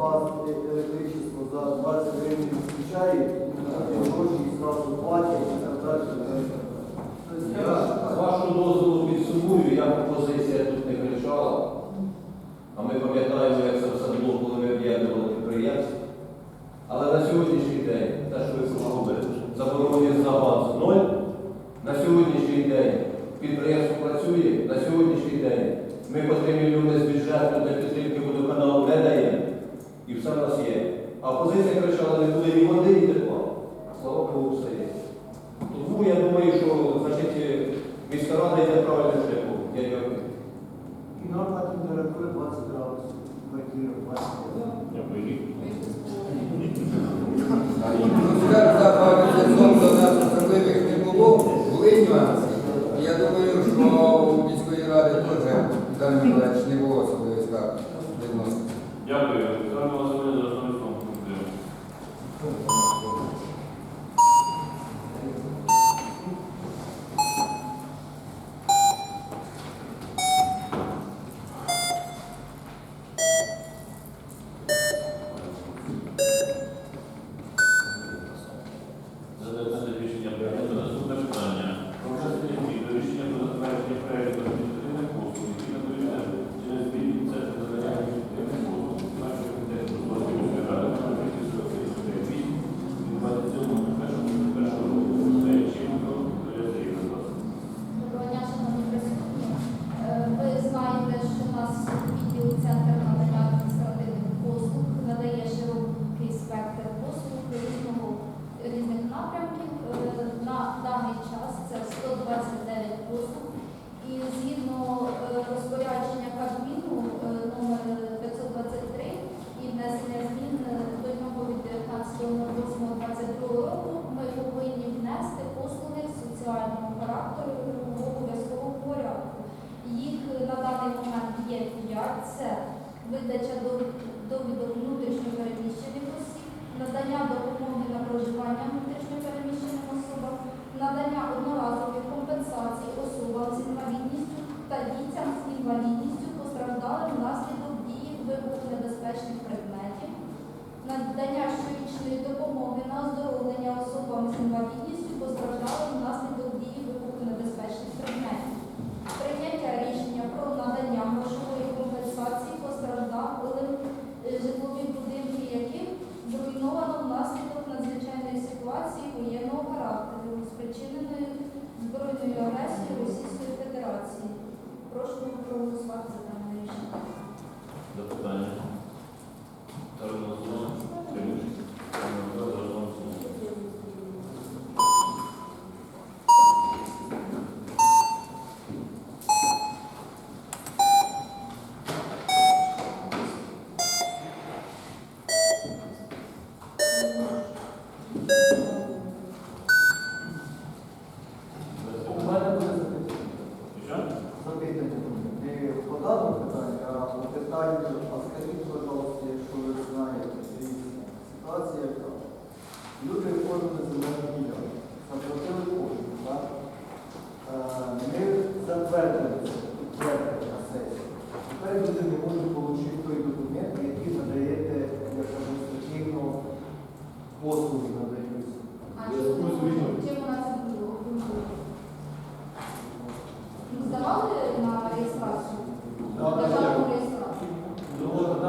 вас електричество за 20 гривень включає, гроші і зразу платять і так далі. Я з вашого дозволу підсумую, я пропозиція тут не кричала, а ми пам'ятаємо, як це все було, коли ми об'єднували підприємство. Але на сьогоднішній день, те, що ви зробили, заборонені за вас ноль, на сьогоднішній день підприємство працює, на сьогоднішній день ми по 3 мільйони з бюджету для підтримки водоканалу не дає. І все в нас є. А опозиція кричала, не буде ні води, ні тепла. Слава Богу, все є. Тому я думаю, що значить, міська рада йде правильним шляхом. Я дякую. І на оплаті 20 градусів. Квартира 20 градусів. Скарг за сезон до нас особливих не було, були нюанси. Я думаю, що у міської ради теж Віталій Миколаївич не було особливих скарг. Дякую.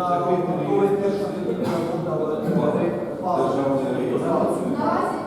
на те, що державні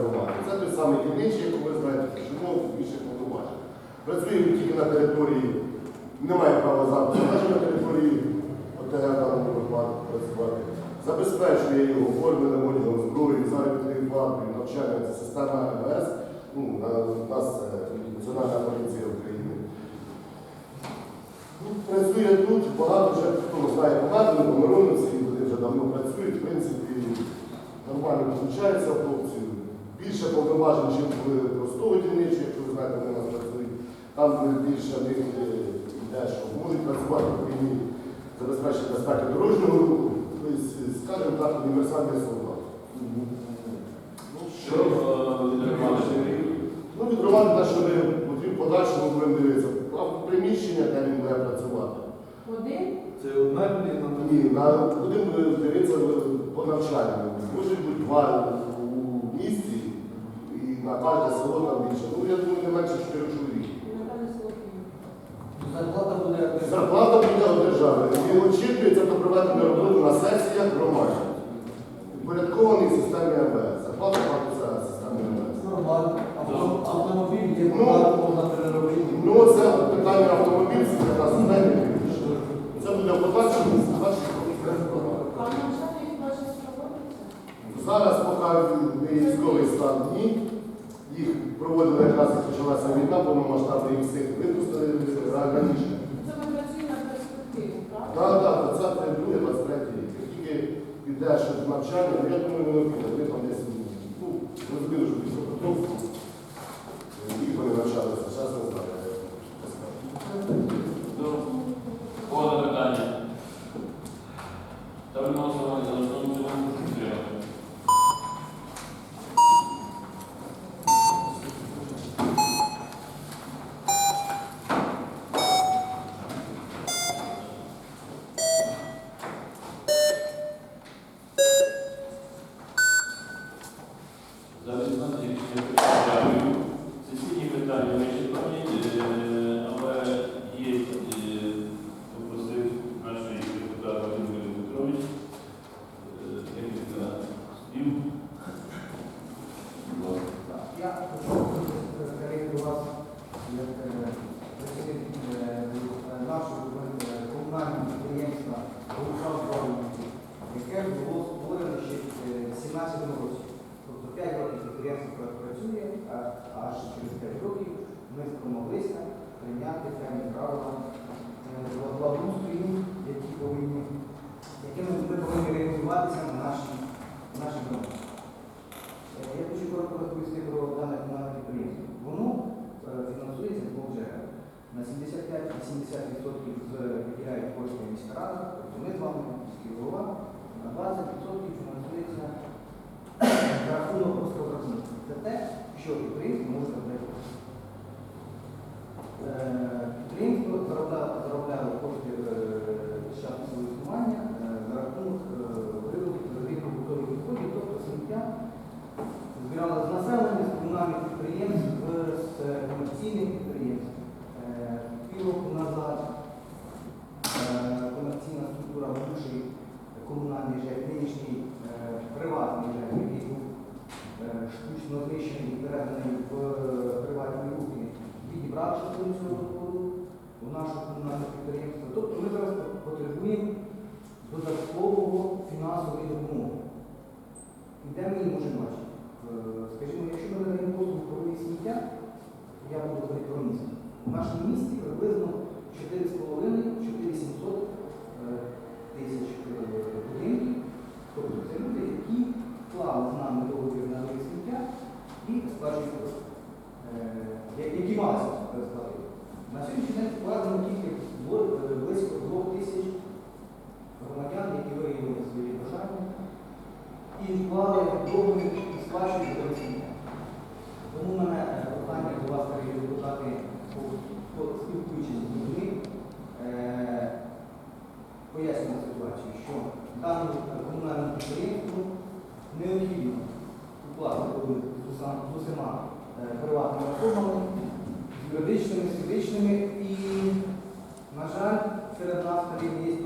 громади. Це той самий дільничий, який ви знаєте, що в інших повноважень. Працюємо тільки на території, немає права запису на території ОТГ даному випадку працювати. Забезпечує його оформленим одягом зброї, заробітною платою, навчання система МВС, ну, у нас е, Національна поліція України. Ну, працює тут, багато вже хто знає багато, помирониці, вони вже давно працюють, в принципі, нормально виходить, хлопці. Більше повноважень, ніж в простого дільничі, якщо ви знаєте, вони нас працюють. Там більше них е, йде, що можуть працювати в війні, забезпечити безпеку дорожнього руху, тобто, скажімо так, універсальний солдат. Що е. Ну, відривати те, що ми потрібно подальшому будемо дивитися. А приміщення, де він буде працювати. Один? Це одна людина. Ні, на будемо дивитися по навчанню. Може бути два у місті і на кожне село там більше. Ну, я думаю, не менше чотирьох чоловік. Зарплата буде Зарплата буде держави. Він очікується до проведення роботи на сесіях громади. Упорядкований в системі МВС. Зарплата платиться системі МВС. Нормально. Авто- Автомобіль є Ну, багато можна переробити. Ну, це питання автомобілів, це якраз знаєте, Це буде в подальшому. А навчання їх бачить проводиться? Зараз, поки військовий стан ні, їх проводили якраз як почалася війна, повномасштабна, їх всіх випустили раніше. Це ми працюємо на перспективу, правда? Так, так, 22, 23 рік. Тільки підеш щось навчання, ну, я думаю, воно піде. Вони там десь, Rabbinden tebrik ediyorum. Доходу в наше комунальне підприємство. Тобто ми зараз потребуємо додаткового фінансової допомоги. І де ми її можемо бачити? Е, Скажімо, якщо ми надаємо послугу по вивіз сміття, я буду говорити про місто. У нашому місті приблизно 4,5-4700 тисяч е, будинків. Тобто це люди, які вклали з нами договір на сміття і сплачують. Е, Які мали сплатити. На сьогоднішній день вкладено тільки близько 2 тисяч громадян, які виявили свої бажання і вклали і сплачують за. Тому в мене е, питання до вас, дорогі депутати, по- з людьми, е, пояснюємо ситуацію, що даному комунальному підприємству необхідно укласти з усіма е, приватними особами, юридичними, фізичними і, на жаль, серед нас на є теж є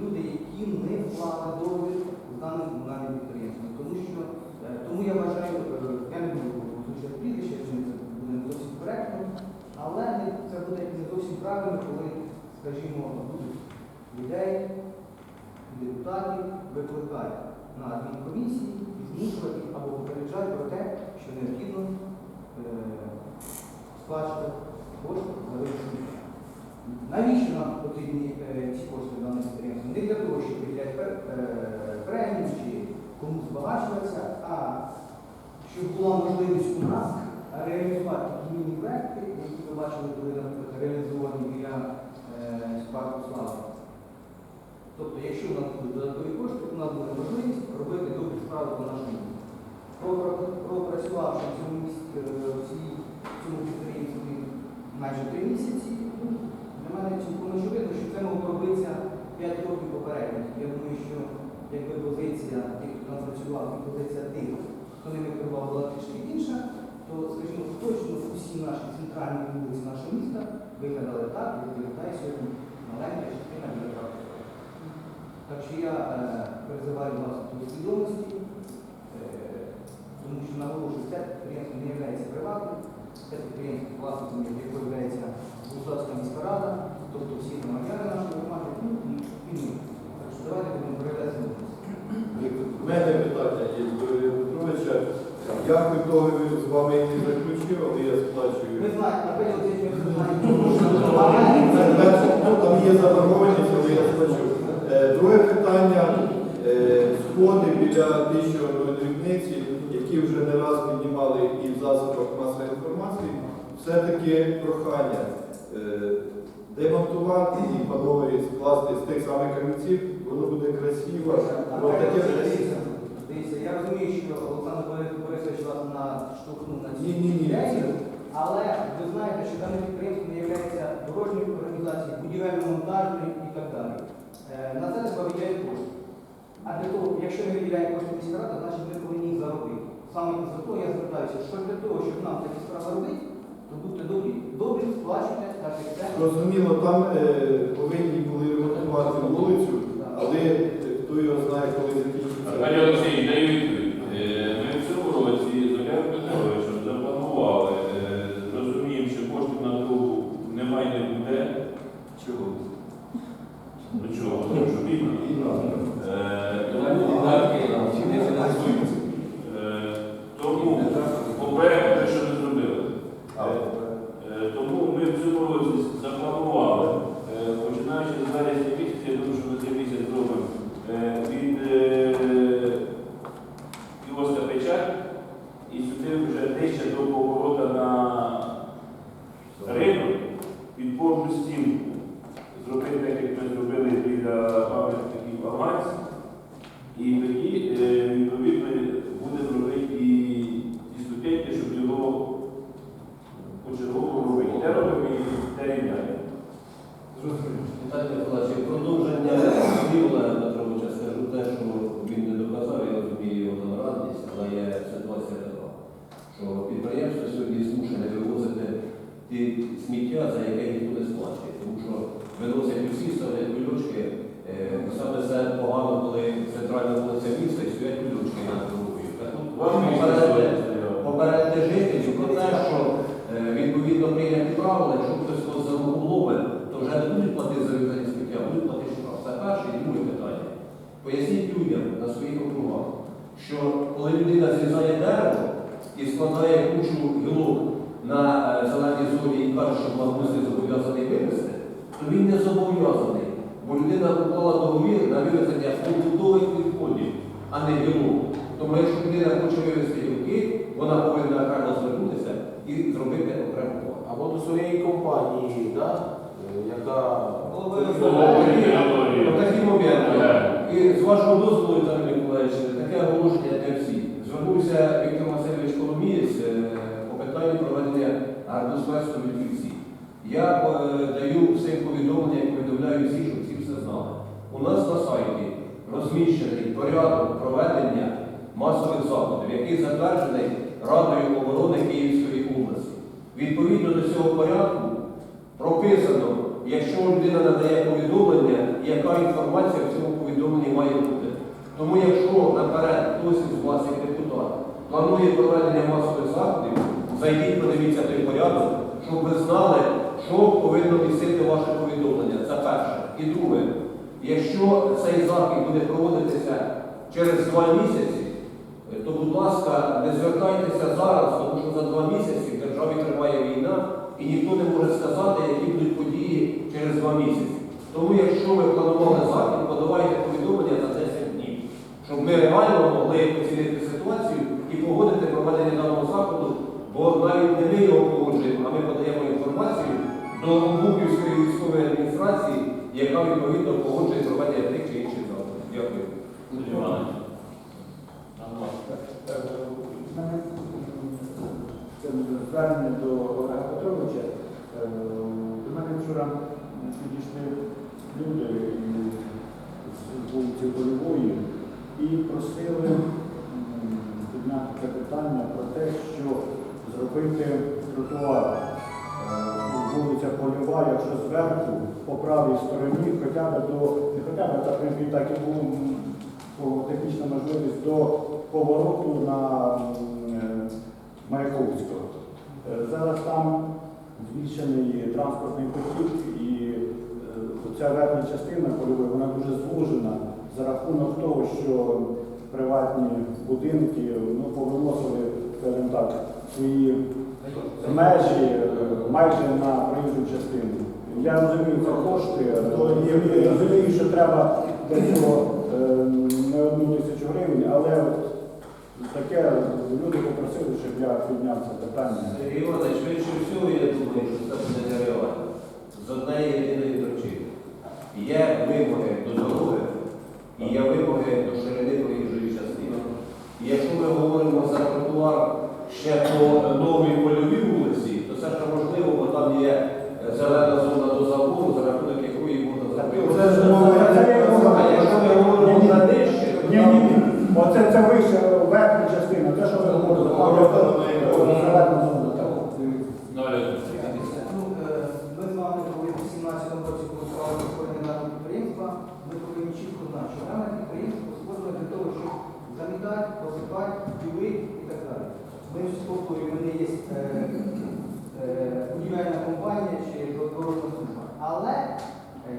люди, які не вклали договір з даним комунальним підприємством. Тому що, е, тому я вважаю, е, я не буду звучати прізвище, якщо це буде не зовсім коректно, але це буде не зовсім правильно, коли, скажімо, будуть людей, депутатів викликають на адмінкомісії і змушувати або попереджають про те, що необхідно сплачувати кошти за вирішення. Навіщо нам потрібні е, ці кошти в даному підприємстві? Не для того, щоб виділяти е, премію чи комусь збагачуватися, а щоб була можливість у нас реалізувати такі міні-проекти, які ви бачили, були наприклад, реалізовані біля е, парку слави. Тобто, якщо у нас будуть додаткові кошти, у нас буде можливість робити добрі справи по нашому Пропрацювавши в цьому місті е, цьому підприємстві майже три місяці, ну, для мене цілком очевидно, що це могло робитися 5 років попередньо. Я думаю, що якби позиція тих, хто там працював, і позиція тих, хто ними керував, була трішки інша, то, скажімо, точно усі наші центральні вулиці нашого міста виглядали так, як виглядає сьогодні маленька частина біля. Так що я е, призиваю вас до свідомості, е, тому що наголошую, це підприємство не є приватним, це підприємство власником якого є Гусарська міська рада, тобто всі громадяни нашої громади, ну і ми. Так що давайте будемо проявляти. У мене питання є до Юрія Петровича. Я хоч договір з вами і не заключив, але я сплачую. Ми знаємо, наприклад, десь знаємо, ну, Там є заборгованість, але я сплачу. Е, Друге питання. Е, Сходи біля тисячої дрібниці, які вже не раз піднімали і в засобах масової інформації, все-таки прохання е, демонтувати і по новій скласти з тих самих камінців, воно буде красиво. Воно таке Дивіться, я розумію, що Олександр Борисович вас наштовхнув на цю Ні-ні-ні. але ви знаєте, що дане підприємство не є дорожньою організацією, будівельно-монтажною і так далі. Е, На це треба виділяти кошти. А для того, якщо не виділяє кошти міська рада, значить ми повинні їх заробити. Саме за того я звертаюся, що для того, щоб нам такі справи робити, то будьте добрі. Добрі сплачуйте, так як це. Зрозуміло, там е, повинні були ремонтувати вулицю, але е, хто його знає, коли закінчиться. Аркадій Олексій, даю відповідь. Е, Ми в цьому році з Олегом Петровичем запланували, е, розуміємо, що коштів на дорогу немає не буде. Чого? Ну чого? Тому що війна. Е, тому- Е, Тому попереду те, що ми зробили. Е, Тому ми в цьому році запланували, е, починаючи з вересня місяця, я думаю, що ми цей місяць зробимо е, від е, кіоска Печать і сюди вже нижче до поворота на ринок, під повну стінку. Зробити так, як ми зробили біля пам'ятників афганців. І тоді, е, відповідно, будемо робити і ті ступеньки, щоб його почергово робити. Де робимо і де рівняємо. Віталій Миколаївич, як продовження Юла Петровича скажу те, що він не доказав, я розумію його нарадність, але є ситуація така, що підприємство сьогодні змушене вивозити ті сміття, за яке ніхто не сплачує. Тому що виносять усі, ставлять кульочки. Е, Саме це погано, коли центральна вулиця міста і стоять кульочки на дорогою. Попередити- жителів про те, що е, відповідно прийняті правила, якщо хтось когось за то вже не будуть платити за вивезення сміття, будуть платити штраф. Це перше і друге питання. Поясніть людям на своїх округах, що коли людина зрізає дерево і складає кучу гілок на е, зеленій зоні і каже, що благоустрій зобов'язаний вивезти, то він не зобов'язаний. Бо людина уклала договір на вивезення побутових відходів, а не гілок. Тому якщо людина хоче вивезти гілки, вона повинна окремо звернутися і зробити окрему плату. Або до своєї компанії, да? е, яка Такі моменти. І з вашого дозволу, Віталій Миколаївич, таке оголошення для всіх. Звернувся Віктор Васильович Коломієць е, по питанню проведення атмосферської фікції. Я е, даю всім повідомлення і повідомляю всіх, щоб всі все знали. У нас на сайті розміщений порядок проведення масових заходів, який затверджений Радою оборони Київської області. Відповідно до цього порядку прописано, якщо людина надає повідомлення, яка інформація в цьому повідомленні має бути. Тому якщо наперед хтось із вас, як депутат, планує проведення масових заходів, зайдіть, подивіться той порядок, щоб ви знали, що повинно містити ваше повідомлення. Це перше. І друге, якщо цей захід буде проводитися через два місяці, то, будь ласка, не звертайтеся зараз, тому що за два місяці в державі триває війна, і ніхто не може сказати, які будуть події через два місяці. Тому, якщо ви планували захід, подавайте повідомлення за 10 днів, щоб ми реально могли оцінити ситуацію і погодити проведення даного заходу, бо навіть не ми його погоджуємо, а ми подаємо інформацію до Буківської військової адміністрації, яка відповідно погоджує проведення тих чи інших заходів. Дякую. Звернення до Олега Петровича. Е, До мене вчора підійшли люди з вулиці Польової і просили підняти це питання про те, що зробити тротуар. Вулиця Польова, якщо зверху, по правій стороні, хоча б до, не хоча б, так, так і було технічна можливість до повороту на е, Маяковського. Е, Зараз там збільшений транспортний потік і е, ця верхня частина польової, вона дуже звужена за рахунок того, що приватні будинки ну, повиносили, скажімо так, свої межі е, майже на проїжджу частину. Я розумію, це кошти, я розумію, що треба е, не одну тисячу гривень, але таке люди попросили, щоб я підняв це питання. Сергій Іванович, швидше всього, я думаю, що це буде нереально. З однієї єдиної причини. Є вимоги до дороги і є вимоги до ширини проїжджої частини. І якщо ми говоримо за тротуар ще по новій польовій вулиці, то це ще можливо, бо там є е, зелена зона до забору, за рахунок якої можна ж А якщо ми говоримо за нижче, то Ні, там ні, ні. Оце це вище верхня частина, те, що ви говорите, зелена зона. так. Далі. Ну, е, Ми з вами, коли в 2017 році за створення даного підприємства, ми повинні чітко знати, що дане підприємство створено для того, щоб замітати, посипати, ділити і так далі. Ми спокою, в мене є е, е, будівельна компанія чи дорожна служба. Але е,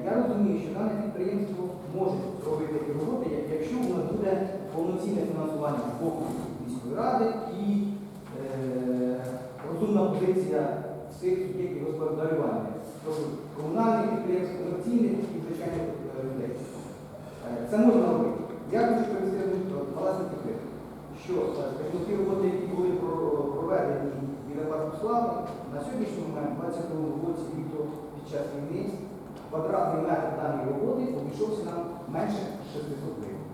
я розумію, що дане підприємство може зробити такі роботи, якщо у нас буде повноцінне фінансування з боку міської ради і розумна позиція всіх суб'єктів господарювання, тобто комунальних підприємств, комерційних і звичайних людей. Це можна робити. Я хочу привести власне таке, що е, ті роботи, які були проведені біля парку слави, на сьогоднішній момент, 22 році, літо під час війни, квадратний метр даної роботи обійшовся нам менше 600 гривень.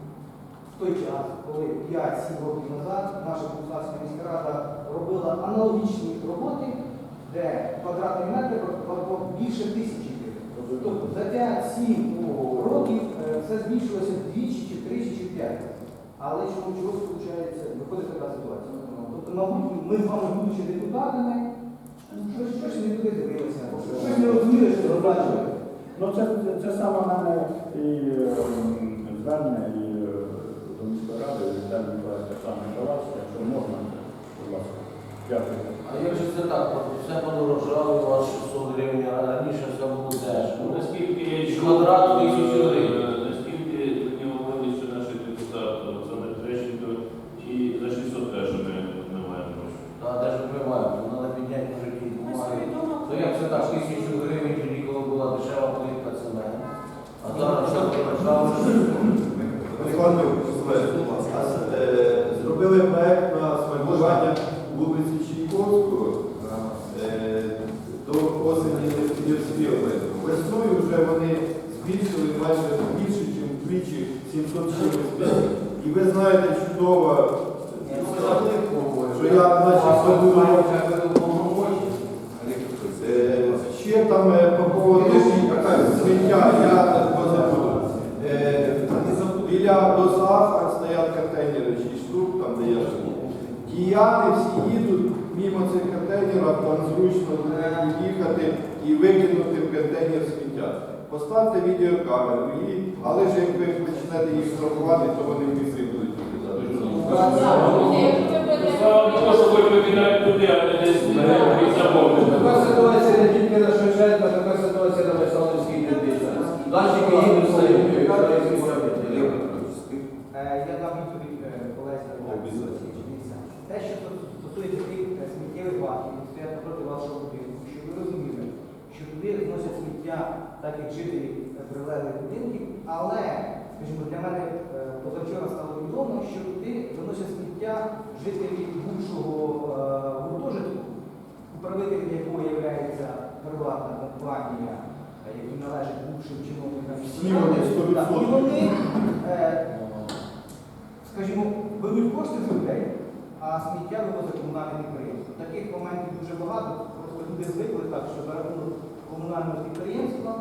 В той час, коли 5-7 років назад наша Богуславська міська рада робила аналогічні роботи, де квадратний метр більше тисячі гривень. Тобто за 5-7 років все збільшилося вдвічі, чи тричі, чи п'ять. Але чому чогось виходить, виходить така ситуація. Тобто, мабуть, ми з вами, будучи депутатами, щось, щось не туди дивилися, щось не розуміли, що робили. Ну, це, це, це саме в мене і ем, звернення, і е, до міської ради, і Миколаївич так до вас, якщо можна, будь ласка. Дякую. А якщо це так, все подорожало, у вас 600 гривень, а раніше все було Ну, дешево. Наскільки я З чув, квадрату е, тисячу гривень. наскільки мені говорили, що наш депутат Олександр Трещенко і за 600 теж ми не маємо грошей. Та де ж приймають, треба підняти мужики Ми бумаги. свідомо То як це так, тисячу гривень тоді, коли була дешева плитка цемент, а зараз все подорожало. Руслан Миколаївич, будь ласка. Е, Зробили проект на асфальтування вулиці Чайковського е, до осені не встигли. Весною вже вони збільшили майже більше, ніж вдвічі 700 чимось. І ви знаєте чудово, що я наче забув. Е, Ще там е, по поводу сміття, біля дозах стоять контейнери чи штук, там де я живу. Діяни всі їдуть мімо цих контейнерів, там зручно їхати і викинути в контейнер сміття. Поставте відеокамеру, і, але ж як ви почнете їх страхувати, то вони в міси будуть Така ситуація не тільки на Шевченка, така ситуація на Веселовській дитині. Наші країни все. Те, що стосується тих е, сміттєвих баків, які стоять напроти вашого будинку, щоб ви розуміли, що туди зносять сміття, так як жителі е, прилеглих будинків, але, скажімо, для мене е, позавчора стало відомо, що туди виносять сміття жителі бувшого гуртожитку, управителем якого є приватна компанія, які належать бувшим чиновникам. Всі вони, 100%. Так, І вони, скажімо, беруть кошти з людей, а сміття вивозить комунальне підприємство. Таких моментів дуже багато. Просто люди звикли так, що за рахунок комунального підприємства.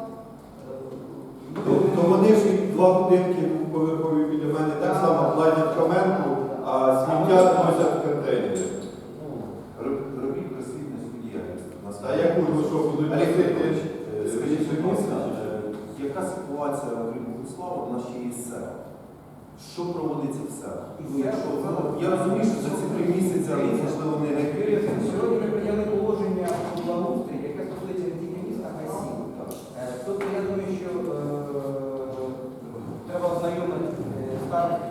е, То, то вони ж два будинки поверхові біля мене так само платять коменту, а сміття носять в контейнери. Робіть просвітницьку діяльність. А яку ви що будуть е, скажіть, е, яка ситуація в Богослава, у нас ще є села? Що проводиться в селах? Я розумію, що за ці три місяці, можливо не Сьогодні ми прийняли положення благоустрій, яке стосується не тільки міста, а й сіл. Е, Тобто я думаю, що е, треба ознайомити е, стан, е,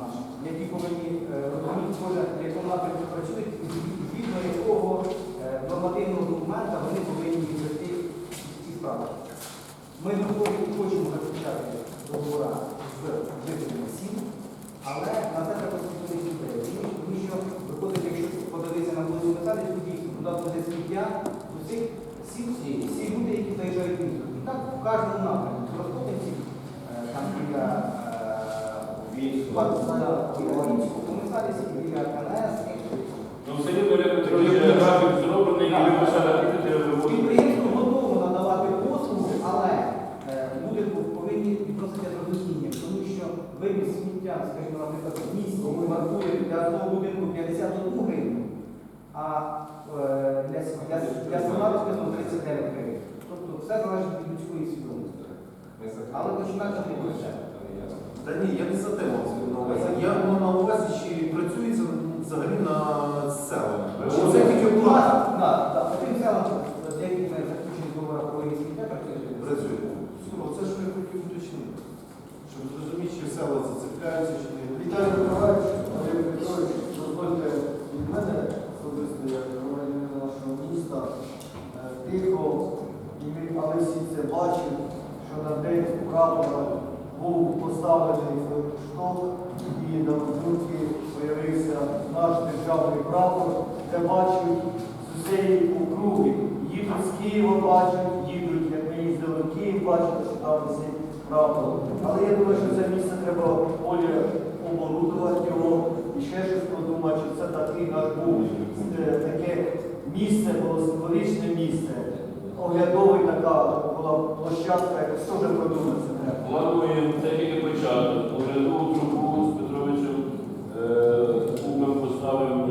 наш, які повинні е, розуміти, кожен, в якому напрямку працюють, і згідно якого е, нормативного документа вони повинні вести ці справи. Ми готові хочемо заключати договори з жителями сіл, але на це треба спустити людей. Тому що виходить, якщо подивитися на вулицю Металі, то дійсно туди буде сміття до цих сіл, всі люди, які заїжджають в місто. І так в кожному напрямку. Розходимці, там біля Комісарі біля КНС. Ну, в селі Валерій Петрович графік зроблений, і ви почали робити роботу. Підприємство готово надавати послугу, але е, люди повинні відносити з розумінням, тому що вивіз сміття, скажімо, наприклад, в місті вартує для того будинку 51 гривню, а е, для, для, для села розписано 39 гривень. Тобто все залежить від людської свідомості. Починати не. Та ні, я не за те мав на увазі. Я мав на увазі, чи працюється взагалі на селами. Це тільки у так, по тим селам, з якими заключені договори про вивіз сміття, працює. Це ж я хотів уточнити. Щоб зрозуміти, чи села зацепляються, чи не. Віталій Миколаївич, Олег Петрович, дозвольте від мене особисто, як громадянина нашого міста, е, тихо, і ми, але всі це бачимо, що на день був поставлений шток і на Луцюрці з'явився наш державний прапор, де бачать з усієї округи. Їдуть з Києва, бачать, їдуть, як ми їздили в Київ, бачили, що там висить прапор. Але я думаю, що це місце треба болі оборудувати його і ще щось подумати, що це такий наш був е, таке місце, було символічне місце. Оглядовий така була площадка, якось теж продумати це треба. Плануємо, це тільки початок. Оглядову трубу з Петровичем е, поставимо,